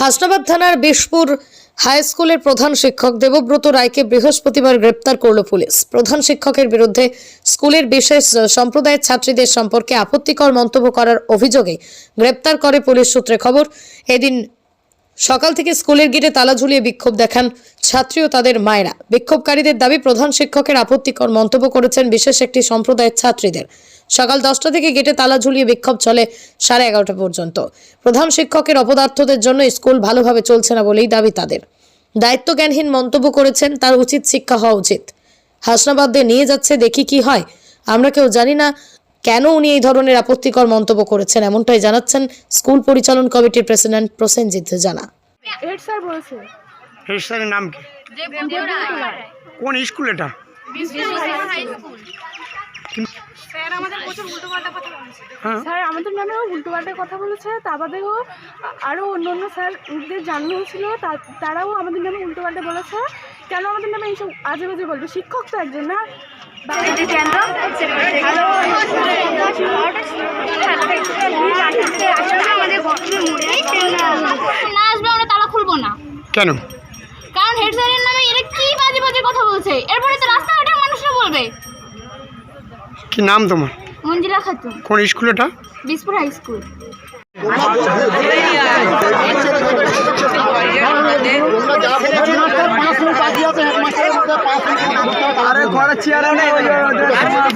হাসনাবাদ থানার বিশপুর হাই স্কুলের প্রধান শিক্ষক দেবব্রত রায়কে বৃহস্পতিবার গ্রেপ্তার করল পুলিশ। প্রধান শিক্ষকের বিরুদ্ধে স্কুলের বিশেষ সম্প্রদায়ের ছাত্রীদের সম্পর্কে আপত্তিকর মন্তব্য করার অভিযোগে গ্রেপ্তার করে পুলিশ সূত্রে খবর, এদিন সকাল থেকে স্কুলের গেটে তালা ঝুলিয়ে বিক্ষোভ দেখান ছাত্রী ও তাদের মায়েরা। বিক্ষোভকারীদের দাবি, প্রধান শিক্ষকের আপত্তিকর মন্তব্য করেছেন বিশেষ একটি সম্প্রদায়ের ছাত্রীদের। সকাল দশটা থেকে গেটে তালা ঝুলিয়ে বিক্ষোভ চলে সাড়ে এগারোটা পর্যন্ত। প্রধান শিক্ষকের অপদার্থদের জন্য স্কুল ভালোভাবে চলছে না বলেই দাবি তাদের। দায়িত্বজ্ঞানহীন মন্তব্য করেছেন, তার উচিত শিক্ষা হওয়া উচিত। হাসনাবাদে নিয়ে যাচ্ছে, দেখি কি হয়। আমরা কেউ জানি না কেন উনি এই ধরনের আপত্তিকর মন্তব্য করেছেন এমনটাই জানাচ্ছেন স্কুল পরিচালন কমিটির প্রেসিডেন্ট প্রসেনজিৎ জানা। হেড স্যার বলেছে। হেড স্যারের নাম কি? কোন স্কুল এটা? স্যার আমাদের প্রচুর উল্টোপাল্টা কথা বলেছে। হ্যাঁ। স্যার আমাদের নামেও উল্টোপাল্টা কথা বলেছে তা বাদেও আরও অন্য অন্য স্যারদের জানানো হয়েছিল তারাও আমাদের নামে উল্টোপাল্টা বলেছে। কেন আমাদের নামে এইসব আজে বাজে বলবে? শিক্ষক তো একজন না। না আসবে আমরা তালা খুলবো না। কেন? কারণ হেড স্যারের নামে এরা কি বাজে বাজে কথা বলছে। এরপরে তো রাস্তাঘাটের মানুষরা বলবে। কি নাম তোমার? মঞ্জিলা খাতুন। কোন স্কুল এটা? Bishpur high school. पाँच लोग बाकी आते हैं? पाँच लोग पाँच लोग अरे खड़ा चिया नहीं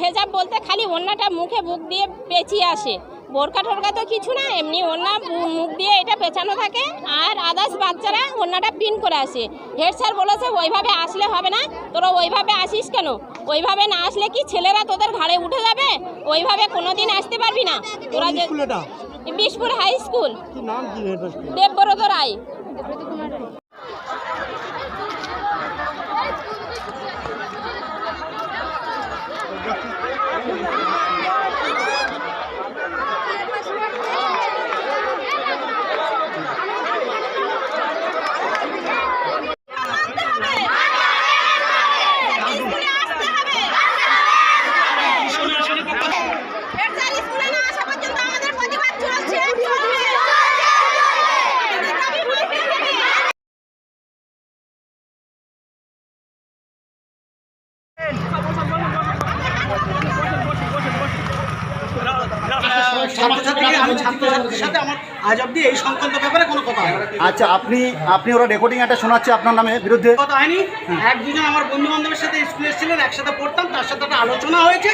হেজাব বলতে খালি অন্যটা মুখে বুক দিয়ে পেঁচিয়ে আসে। বোরকা টোরকা তো কিছু না এমনি অন্য মুখ দিয়ে এটা পেঁচানো থাকে। আর আদার্স বাচ্চারা অন্যটা পিন করে আসে। হেড স্যার বলেছে ওইভাবে আসলে হবে না। তোরা ওইভাবে আসিস কেন? ওইভাবে না আসলে কি ছেলেরা তোদের ঘাড়ে উঠে যাবে? ওইভাবে কোনোদিন আসতে পারবি না। তোরা যে Bishpur high school. Debabrata Roy head sir স্কুলে না আসা পর্যন্ত আমাদের প্রতিবাদ চলছে, চলবে। আমাদের দাবি মানতে হবে। ছাত্রছাত্রীকে আমি ছাত্রছাত্রীর সাথে আমার আজ অব্দি এই সংক্রান্ত ব্যাপারে কোনো কথা আচ্ছা আপনি আপনি ওরা রেকর্ডিং একটা শোনাচ্ছে আপনার নামে বিরুদ্ধে? কথা হয়নি। এক দুজন আমার বন্ধু বান্ধবের সাথে স্কুলে এসেছিলেন একসাথে পড়তাম তার সাথে একটা আলোচনা হয়েছে।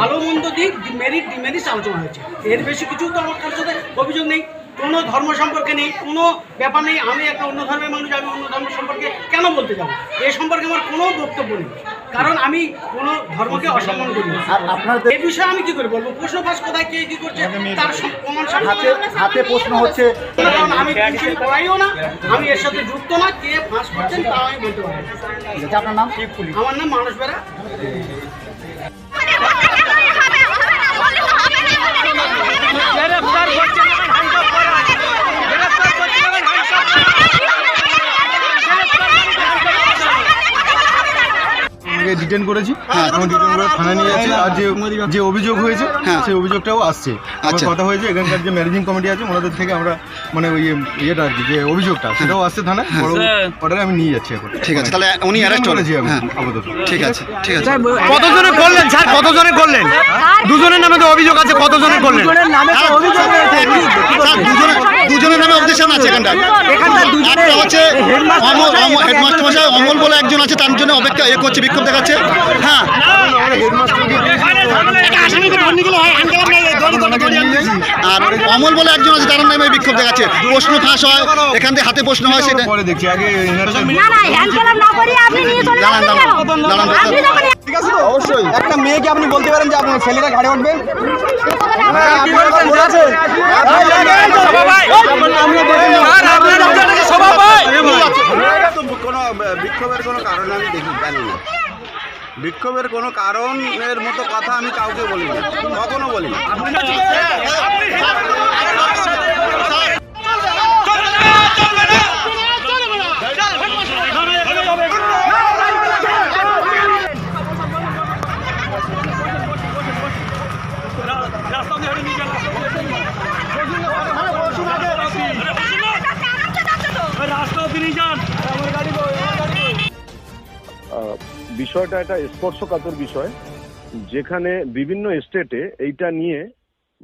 ভালো মন্দ দিক মেরিট ডিমেরিট আলোচনা হয়েছে। এর বেশি কিছু তো আমার কারোর সাথে অভিযোগ নেই। কোনো ধর্ম সম্পর্কে নেই কোনো ব্যাপার নেই। আমি একটা অন্য ধর্মের মানুষ আমি অন্য ধর্ম সম্পর্কে কেন বলতে যাব? এ সম্পর্কে আমার কোনো বক্তব্য নেই। কারণ আমি কোনো ধর্মকে অসম্মান করি আর আপনার এই বিষয়ে আমি কি করে বলব? প্রশ্ন ফাঁস কোথায়? কে কি করছে? তার সব প্রমাণ হাতে হাতে প্রশ্ন হচ্ছে কারণ আমি টিউশন পড়াইও না। আমি এর সাথে যুক্ত না। কে ফাঁস করছেন তা আমি বলতে আছে, আপনার নাম? আমার নাম মানুষ বেরা। ডিটেন করেছি। হ্যাঁ। এবং ডিটেন করে থানায় নিয়ে যাচ্ছি। আর যে যে অভিযোগ হয়েছে হ্যাঁ। সেই অভিযোগটাও আসছে। আচ্ছা। কথা হয়েছে এখানকার যে ম্যানেজিং কমিটি আছে ওনাদের থেকে আমরা মানে ওই ইয়েটা আর কি যে অভিযোগটা সেটাও আসছে থানায়। বড় অর্ডারে আমি নিয়ে যাচ্ছি এখন। হ্যাঁ। ঠিক আছে তাহলে উনি অ্যারেস্ট করেছি আমি হ্যাঁ। আপাতত। ঠিক আছে ঠিক আছে। কতজনে করলেন স্যার? কতজনে করলেন? দুজনের নামে তো অভিযোগ আছে কতজনে করলেন? দুজনের নামে অবজেকশন আছে। এখানটা একটা হচ্ছে হেডমাস্টার মশাই অমল বলে একজন আছে তার জন্য অপেক্ষা এ করছে বিক্ষোভ দেখাচ্ছে। হ্যাঁ। আর অমল বলে একজন আছে তার নামে বিক্ষোভ দেখাচ্ছে। প্রশ্ন ফাঁস হয় এখান থেকে হাতে প্রশ্ন হয় সেটা। অবশ্যই। একটা মেয়েকে আপনি বলতে পারেন যে আপনার ছেলেরা ঘাড়ে উঠবে। কোনো বিক্ষোভের কোনো কারণ আমি দেখি জানি না। বিক্ষোভের কোনো কারণের মতো কথা আমি কাউকে বলি না কখনো বলি না আহ, বিষয়টা একটা স্পর্শকাতর বিষয়, যেখানে বিভিন্ন স্টেটে এইটা নিয়ে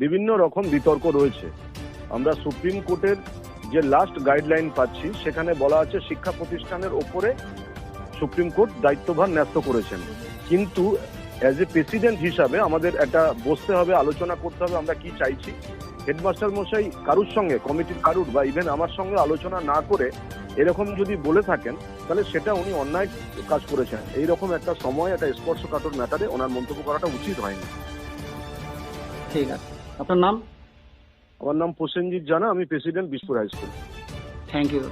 বিভিন্ন রকম বিতর্ক রয়েছে। আমরা সুপ্রিম কোর্টের যে লাস্ট গাইডলাইন পাচ্ছি, সেখানে বলা আছে শিক্ষা প্রতিষ্ঠানের ওপরে সুপ্রিম কোর্ট দায়িত্বভার ন্যস্ত করেছেন। কিন্তু অ্যাজ এ প্রেসিডেন্ট হিসাবে আমাদের একটা বসতে হবে, আলোচনা করতে হবে, আমরা কি চাইছি? হেডমাস্টার মশাই কারুর সঙ্গে কমিটির কারুর বা ইভেন আমার সঙ্গে আলোচনা না করে এরকম যদি বলে থাকেন তাহলে সেটা উনি অন্যায় কাজ করেছেন। এই রকম একটা সময় একটা স্পর্শকাতর ম্যাটারে ওনার মন্তব্য করাটা উচিত হয়নি। ঠিক আছে। আপনার নাম? আমার নাম প্রসেনজিৎ জানা আমি president Bishpur high school. Thank you.